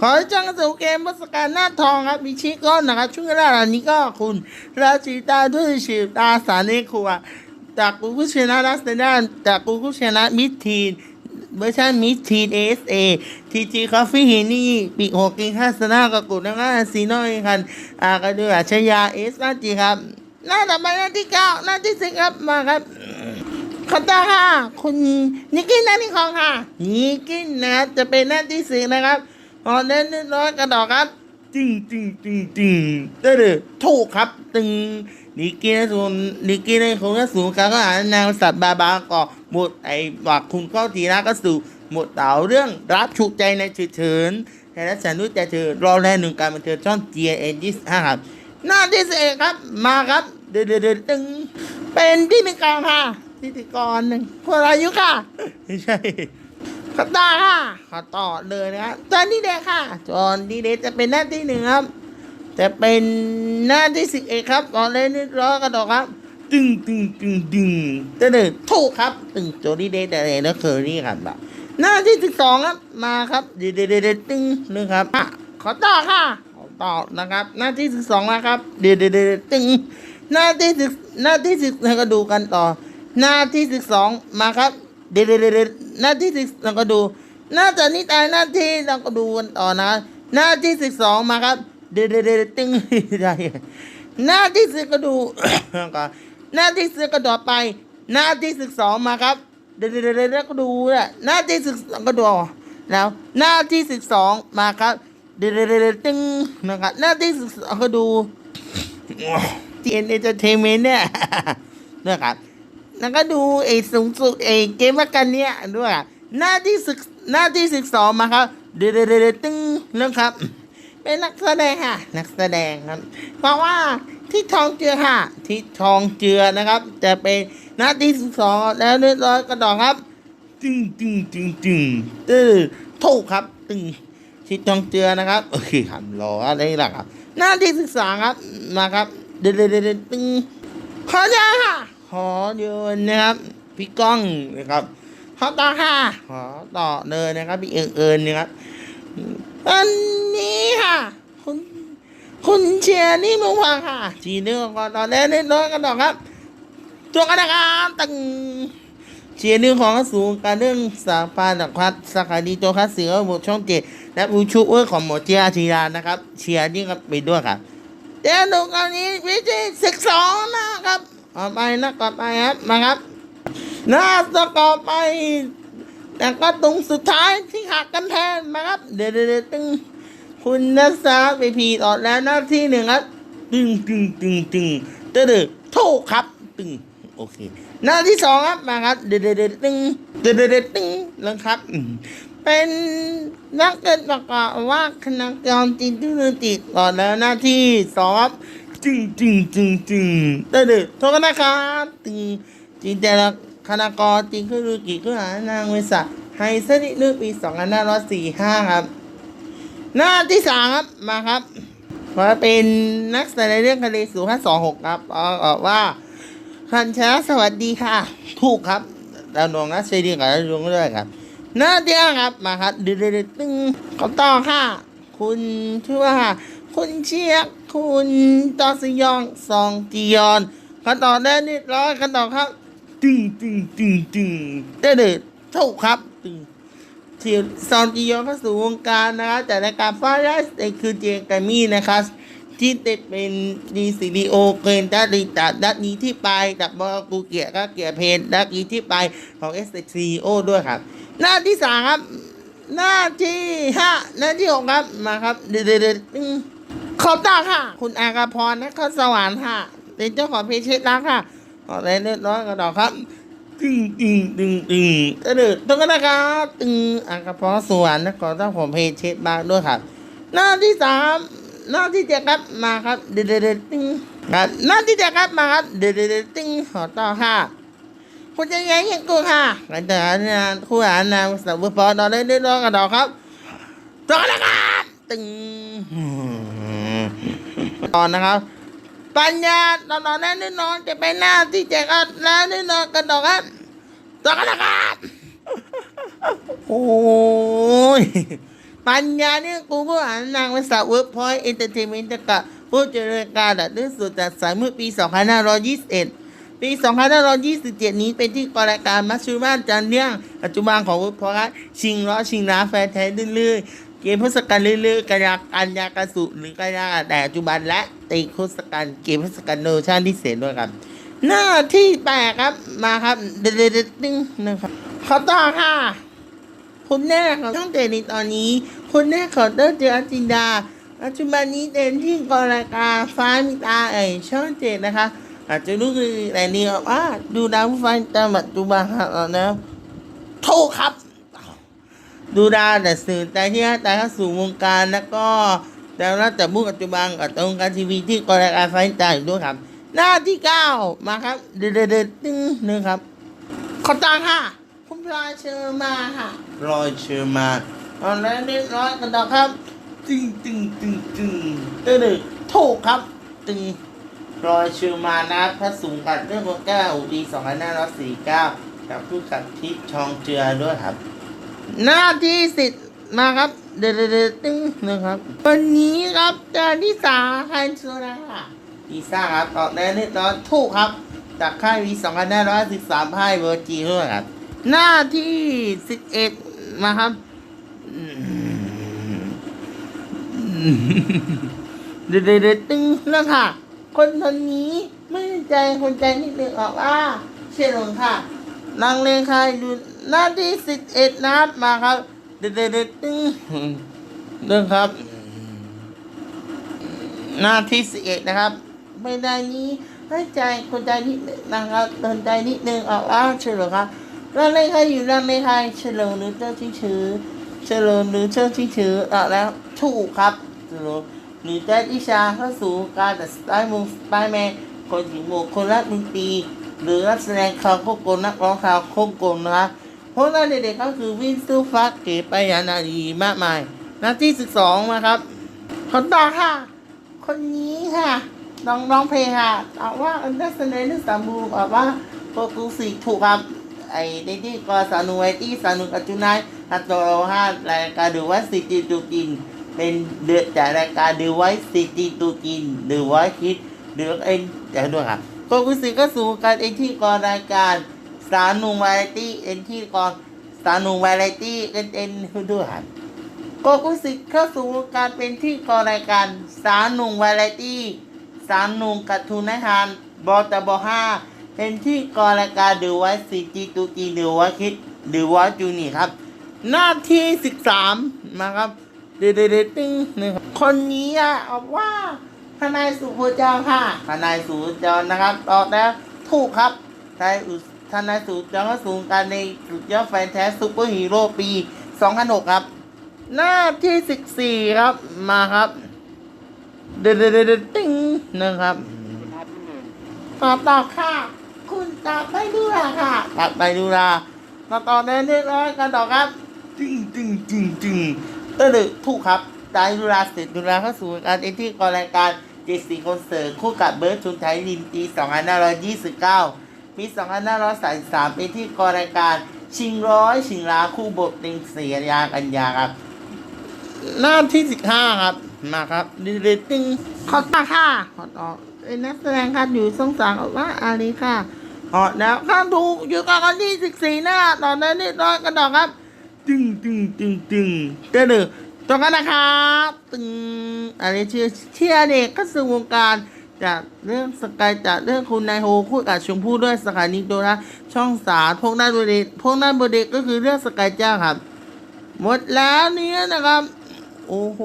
ขอให้จ้างสู่เกมมัสการหน้าทองครับมีชิก้อนนะครับช่วงเวลานี้ก็คุณราชีตาด้วยชิตาสานิครัวจากกูกุชนะรัสเดนจากกูกุชนะมิดทีนเวอร์ชันมิดทีนเอสเอทีจีคอฟฟี่ฮินี่ปีหกกิงห้าสนากกุนะครับซีโนอยคันอากระดูอาชยาเอสนาจีครับ หน้าต่อไปหน้าที่เก้าหน้าที่สิบครับมาครับ ขอบคุณค่ะ คุณนิกกี้นันนี่ของค่ะ นิกกี้นะจะเป็นหน้าที่สี่นะครับออเล่นนิดน้อยกระดอกครับจริงจริงจริงจริงเด้อถูกครับตึงนิกกี้นะส่วนนิกกี้ในของกระสูงการก็อ่านนางสัตว์บาบาก็หมดไอ้บอกคุณเข้าทีนะก็สู่หมดเต่าเรื่องรับฉุกใจในเฉยเฉินแต่ละฉันรู้ใจเธอรอแลหนึ่งการบันเทิงช่อง G N ยี่สิบห้าครับหน้าที่สิบเอ็ดครับมาครับเดือดเดือดตึงเป็นที่หนึ่งกลางค่ะ พิธีกรหนึ่งคนอายุค่ะ ไม่ใช่ขอต่อค่ะขอต่อเลยนะครับจอนดีเดย์ค่ะจอนดีเดย์จะเป็นหน้าที่หนึ่งครับจะเป็นหน้าที่สิบเอ็ดครับตอนเล่นนิดร้อยกระดอกครับ ตึงตึงตึงตึงเดือดถูกครับ ตึงโจดีเดย์แต่เองแล้วเคอรี่ครับแบบหน้าที่สิบสองครับมาครับเดือดเดือดเดือดตึงนะครับอะขอต่อค่ะขอต่อนะครับ หน้าที่สิบสองนะครับเดือดเดือดเดือดตึงหน้าที่สิบหน้าที่สิบเราก็ดูกันต่อ หน้าที่สิบสองมาครับ เดี๋ยวเดเดหน้าที่สิบเราก็ดู หน้าจากนี้ตายหน้าที่เราก็ดูกันต่อนะ หน้าที่สิบสองมาครับ เดี๋ยวเดเดตึงได้หน้าที่สิบก็ดูก่อนหน้าที่สิบก็ต่อไป หน้าที่สิบสองมาครับ เดี๋ยวเดเดแล้วก็ดูนะหน้าที่สิบก็ดูแล้ว หน้าที่สิบสองมาครับเดี๋ยวเดเดตึงนะครับหน้าที่สิบสองก็ดูทีเอ็นเอเจเทเมนเนี่ยนะครับ แล้วก็ดูไอ้สูงสุดไอ้เกมว่ากันเนี่ยด้วย หน้าที่ศึกหน้าที่ศึกสองมาครับเดเดเดเดตึ้งเรื่องครับ เป็นนักแสดงค่ะ นักแสดงครับ เพราะว่าที่ทองเจือค่ะ ที่ทองเจือนะครับ จะเป็นหน้าที่ศึกสองแล้วเรียบร้อยกระดองครับตึงตึงตึงตึงตึงถูกครับตึงที่ทองเจือนะครับโอเคครับรออะไรล่ะครับ หน้าที่ศึกษาครับมาครับเดเดเดเดตึ้งขอเยอะค่ะ อเยอะนะครับพี่ก้องนะครับขอต่อค่ะขอต่อเลยนะครับพี่เอิญเอิญนะครับอันนี้ค่ะ คุณคุณเชียร์นี่มึงฟังค่ะจีเนื้อก่อนตอนแรกนิดน้อยกันต่อครับตัวกันนะครับตึงเชียร์เรื่องของสูงการเรื่องสาพานดักพัดสาขาดีโจคัสเสือบทช่องเจ็ดและบูชูเวอร์ของหมอเจียชีรานะครับ เชียร์นี่ก็ไปด้วยครับเดี๋ยวดูกันนี้วิธีสิบสองนะครับ ต่อไปนะต่อไปครับมาครับหน้าต่อไป แต่ก็ตรงสุดท้ายที่หักกันแทนมาครับเดี๋ยวเดี๋ยวเดี๋ยวตึงคุณนัสซาไปพีต่อแล้วหน้าที่หนึ่งครับ ตึงตึงตึงตึงเดี๋ยวเดี๋ยวถูกครับตึงโอเค หน้าที่สองครับมาครับเด็ดเด็ดตึงเด็ดเด็ดตึงแล้วครับ เป็นนักเกิดประกาศว่าคณะกรรมจิตตุติดก่อนแล้วหน้าที่สองครับ จึงจึงจึงจึงเด็ดเด็ดโทษนะครับตึงจินแต่ละคณะกรจริงคือรุกิคือหานางเวสะไฮสนิเมื่อปีสองพันห้าร้อยสี่ห้าครับ หน้าที่สามครับมาครับเพราะเป็นนักแสดงเรื่องคดีสูงห้าสองหกครับเอาว่าคันชนะสวัสดีค่ะ ถูกครับดาวดวงนะเชดีกับดาวดวงด้วยครับ หน้าเดียวครับมาครับดืดดตึงขอต่อค่ะ คุณชื่อว่า คุณเชียก คุณตอสยองซองจียอนขอต่อได้นิดร้อยขอต่อครับตึงตึงตึงตึงเด็ดถูกครับตึงเทียซอนจียอนเข้าสู่วงการนะครับจากรายการฟ้าได้ในคืนเจงกามี่นะครับที่ติดเป็นดีซีดีโอเกนดัดดีจากดัดนี้ที่ไปจากบอกูเกียร์ก็เกียร์เพนดัดนี้ที่ไปของเอสซีโอด้วยครับ หน้าที่สามครับ หน้าที่ห้าหน้าที่หกครับมาครับเดือดเดือด ขอบตาค่ะ คุณอากาพรนะข้าสวรรค์ค่ะ เป็นเจ้าของเพจเช็ดรักค่ะ ขอแรงเรียบร้อยกันดอกครับตึงตึงตึงตึงเดือดตรงกันนะครับตึงอากาพรสวรรค์นะขอเจ้าของเพจเช็ดรักด้วยครับ หน้าที่สามหน้าที่เจ็ดครับมาครับเดดเดดติ้งครับหน้าที่เจ็ดครับมาครับเดดเดดติ้งขอต่อค่ะคุณจะยังยังกูค่ะหลังจากนั้นนะคู่หานางสับปอดอได้ได้รอกระดอกครับต่อนะครับตึง ตอนนะครับ ปัญญาตอนนอนแน่นนอนจะไปหน้าที่เจ็ดครับแล้วนี่นอนกระดอกครับต่อกันนะครับโอ้ยปัญญาเนี่ยกูก็อ่านนางภาษาเวิร์กพอยต์เอนเตอร์เทนเมนต์กับผู้เจริญการดัดลื่นสุดจัดสายเมื่อปี 2521 ปี 2527 นี้เป็นที่กรายการมัชชูบ้านจันเนื่องปัจจุบันของเวิร์กพอยต์ชิงล้อชิงล้าแฟร์แท้ลื่นๆ เกมพุทธกันเรื่อยๆกระยากันยากระสุหรือกระยาแต่ปัจจุบันและตีพุทธกันเกมพุทธกันโนชั่นที่เสียด้วยครับ หน้าที่แปดครับมาครับเด็ดๆๆตึ้งนะครับขอต่อค่ะคุณแม่ของช่องเจในตอนนี้ คุณแม่ของเตอร์เจอจินดาปัจจุบันนี้เด่นที่กรายการฟ้ามีตาเอ่ยช่องเจนะคะ อาจจะรู้คือแต่นี่ว่าดูดาวไฟแต่ปัจจุบันครับนะโทษครับ ดูดาวแต่สื่อแต่ที่แต่เข้าสู่วงการแล้วก็แต่ละแต่บุกปัจจุบันกับตรงการทีวีที่กรายการไฟตายด้วยครับ หน้าที่เก้ามาครับ เด็ดๆๆตึ้งหนึงครับขอตังค่ะ คุณพลอยเชอร์มาค่ะพลอยเชอร์มาตอนนั้นเรียบร้อยกันต่อครับ ตึ้งตึ้งตึ้งตึ้งตึงตึงถูกครับ ตึ้งพลอยเชอร์มานะพระสูงกัดเรื่องของแก้วดีสองพันห้าร้อยสี่เก้ากับผู้กับทิพย์ชองเจือด้วยครับ หน้าที่สิทธิ์มาครับ เดเดๆตึ้งนะครับ วันนี้ครับเจานิสาไฮโซนะค่ะลิซ่าครับตอบได้เรียบร้อยถูกครับ จากค่ายวีสองพันห้าร้อยสิบสามค่ายเวอร์จีด้วยครับ หน้าที่สิบเอ็ดมาครับอืมเดเดตึ้งแล้วค่ะ คนคนนี้ไม่ใจคนใจนิดนึงออกว่าเชื่อลงค่ะนางเลงใครดู หน้าที่สิบเอ็ดนัดมาครับ เด็ดเด็ดตึ้งเรื่องครับ หน้าที่สิบเอ็ดนะครับ ไม่ได้นี้ให้ใจคนใจนิดนะครับเดินใจนิดนึงออกว่าเฉลิมครับนางเลงใครอยู่นางเลงใครเฉลิมหรือเจ้าที่ชื่อเฉลิมหรือเจ้าที่ชื่ออะแล้วถูกครับเฉลิมหรือแจ๊ดอิชาเข้าสู่การตัดสไตล์มุงสไปแมนคนหญิงโมคนรักดนตรีหรือนักแสดงขาวโคโกนนักร้องขาวโคโกนนะครับ พวกนั้นเด็กๆก็คือวินซูฟักเก๋ไปยานาดีมากมาย หน้าที่สิบสองนะครับ คนต่อค่ะ คนนี้ค่ะน้องร้องเพลงค่ะตอบว่าอันดับแสดงที่สามบูบอกว่าโปรตุสีถูกครับไอ้ในที่กอสานุไวที่สานุกัจจุนายฮัตโตโรฮารายการดูว่าสิจิตูกิน เป็นเดือดจากรายการดูไว้สิจิตูกินหรือว่าคิดหรือเอ็นแต่ด้วยครับโกกุสิก็สู่การเอ็นที่กอรายการ สารนุงวาไรตี้เอ็นที่กองสารนุงวาไรตี้เอ็นเอ็นด้วยครับโกกุสิเข้าสู่การเป็นที่กองรายการสารนุงวาไรตี้สารนุงกัตทุนนิทานบอตบอห้าเป็นที่กองรายการดูไว้สีจีตูจีดูไว้คิดดูไว้จูนี่ครับ หน้าที่สิบสามมาครับเดเดเดติ้งหนึ่งคนนี้อะเอาว่าทนายสุภเจ้าค่ะทนายสุภเจ้านะครับตอบแล้วถูกครับทนายอุ ทนายสุภเจ้าก็สูงการในสุดยอดแฟนแท้ซูเปอร์ฮีโร่ปี 2006 ครับ หน้าที่สิบสี่ครับ มาครับ เดเดเดเดติ้งหนึ่งครับตอบตอบค่ะ คุณตอบไปดูลาค่ะตอบไปดูลามาตอบได้เรียบร้อยกันต่อครับจึงจึงจึงจึงเตอร์ถูกครับตายดูลาเสร็จดูลาเข้าสู่การเอ็นที่กองรายการเจสีคอนเสิร์ตคู่กับเบิร์ดชุนไทยลินปี2529 ปี 2533เป็นที่กอรายการชิงร้อยชิงล้าคู่บทต็งเสียยากันยาครับ หน้าที่สิบห้าครับมาครับดีเรตติ้งขอตาค่ะขอตอเป็นนักแสดงครับอยู่สงสารว่าอาลีค่ะขอแล้วข้ามถูกอยู่กับกันที่สิบสี่หน้าตอนนั้นนี่ร้อยกันต่อครับ ตึงตึงตึงตึงเต้นเลยตรงกันนะครับตึงอะไรเชื่อเชื่อเด็กเข้าสู่วงการ จากเรื่องสกายจากเรื่องคุณนายโฮคู่กับชมพู่ด้วยสถานีโดนะช่องสาพวกนั้นบเด็กพวกนั้นบเด็กก็คือเรื่องสกายเจ้าครับ หมดแล้วเนี่ยนะครับ โอ้โห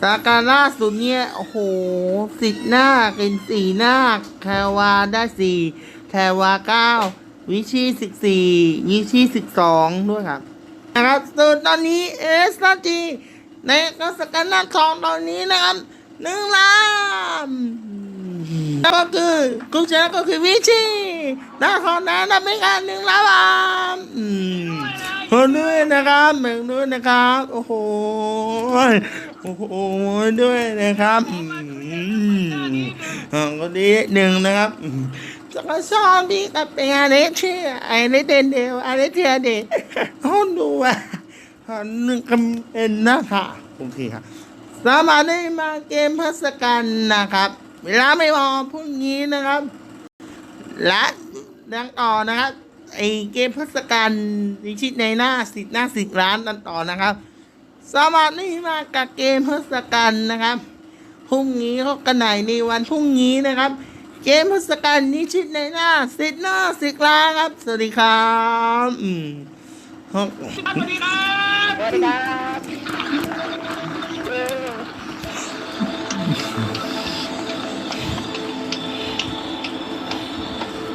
สาการล่าสุดเนี่ยโอ้โหสิบหน้าเป็นสี่หน้าแควาได้สี่แควาเก้าวิชีสิบสี่วิชีสิบสองด้วยครับนะครับส่วนตอนนี้เอสจีในกสกันหน้าทองตอนนี้นะครับ หนึ่งล้านแล้วก็คือกุชนะก็คือวิชีหน้าทองนั้นนะไม่การหนึ่งล้านบาทคนด้วยนะครับเหมือนด้วยนะครับ โอ้โหโอ้โหด้วยนะครับอืมอ่าก็ดีหนึ่งนะครับจะก็ชอบดีกับเป็นอะไรเชื่อไอ้เล่นเดนเดียวไอ้เล่นเทียเด็กเขาดูอะหนึ่งกันเป็นนะคะโอเคครับ สามารถได้มาเกมพัสกันนะครับ เวลาไม่พอพรุ่งนี้นะครับ และดังต่อนะครับไอเกมพัสกันนิชิตในหน้าสิทธิหน้าสิบล้านตันต่อนะครับ สามารถได้มากับเกมพัสกันนะครับพรุ่งนี้เขากันไหนในวันพรุ่งนี้นะครับเกมพัสกันนิชิตในหน้าสิทธิ์หน้าสิบล้านครับ สวัสดีครับอืมสวัสดีครับสวัสดีครับ